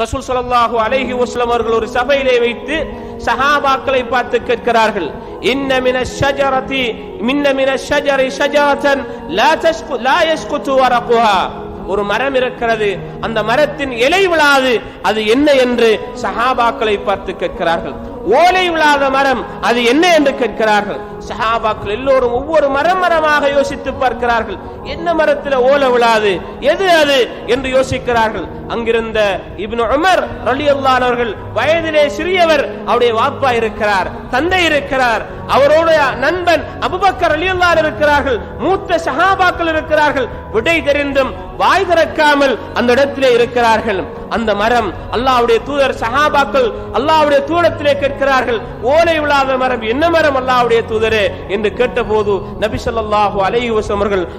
ரசூல் ஸல்லல்லாஹு அலைஹி வஸ்லம் அவர்கள் ஒரு சபையிலே வைத்து சஹாபாக்களை பார்த்து கேட்கிறார்கள். இன்ன மின ஷஜரதி மின்ன மின ஷஜரி ஷஜரத்தன் லா தஸ்கு லா யஸ்குது வரகுஹா. ஒரு மரம் இருக்கிறது அந்த மரத்தின் இலை விழாது அது என்ன என்று சஹாபாக்களை பார்த்து கேட்கிறார்கள். ஓலை விழாத மரம் அது என்ன என்று கேட்கிறார்கள். சஹாபாக்கள் எல்லோரும் ஒவ்வொரு மரம் மரமாக யோசித்து பார்க்கிறார்கள். என்ன மரத்தில் ஓலை விழாது எது அது என்று யோசிக்கிறார்கள். அங்கிருந்த இப்னு உமர் ரலியல்லாஹு அவர்கள் வயதிலே சிறியவர் அவருடைய வாப்பா இருக்கிறார் தந்தை இருக்கிறார். அவரோட நண்பன் அபுபக்கர் அலியுல்லார் இருக்கிறார்கள் மூத்த சஹாபாக்கள் இருக்கிறார்கள். விடை தெரிந்தும் வாய் திறக்காமல் அந்த இடத்திலே இருக்கிறார்கள். அந்த மரம் அல்லாவுடைய தூதர் சஹாபாக்கள் அல்லாஹ்வுடைய தூரத்திலே கேட்கிறார்கள் ஓலை விழாத மரம் என்ன மரம் அல்லாவுடைய தூதரே? என்று கேட்டபோது நபி சொல்லாஹு அலைஹி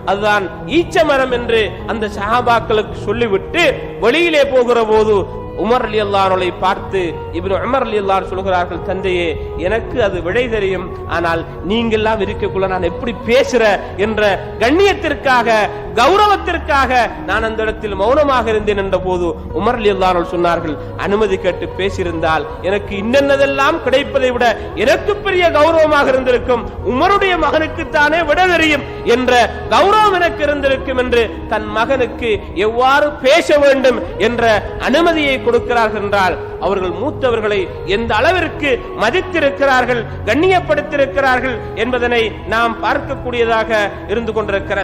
அதுதான் ஈச்ச மரம் என்று அந்த சஹாபாக்களுக்கு சொல்லிவிட்டு வெளியிலே போகிற போது உமர் அலி அல்லாஹ்வை பார்த்து இப்னு உமர் அலி அல்லார் சொல்கிறார்கள் தந்தையே எனக்கு அது விடை தெரியும். ஆனால் நீங்கெல்லாம் இருக்கக்குள்ள நான் எப்படி பேசுற என்ற கண்ணியத்திற்காக கௌரவத்திற்காக நான் அந்த இடத்தில் மௌனமாக இருந்தேன் என்ற போது உமர் அலி சொன்னார்கள் அனுமதி கேட்டு பேசியிருந்தால் எனக்கு இன்னென்னதெல்லாம் கிடைப்பதை விட எனக்கு பெரிய கௌரவமாக இருந்திருக்கும். உமருடைய மகனுக்குத்தானே விட தெரியும் என்ற கௌரவம் எனக்கு இருந்திருக்கும் என்று தன் மகனுக்கு எவ்வாறு பேச வேண்டும் என்ற அனுமதியை கொடுக்கிறார்கள் என்றால் அவர்கள் மூத்தவர்களை எந்த அளவிற்கு மதித்திருக்கிறார்கள் கண்ணியப்படுத்தியிருக்கிறார்கள் என்பதனை நாம் பார்க்கக்கூடியதாக இருந்து கொண்டிருக்கிறார்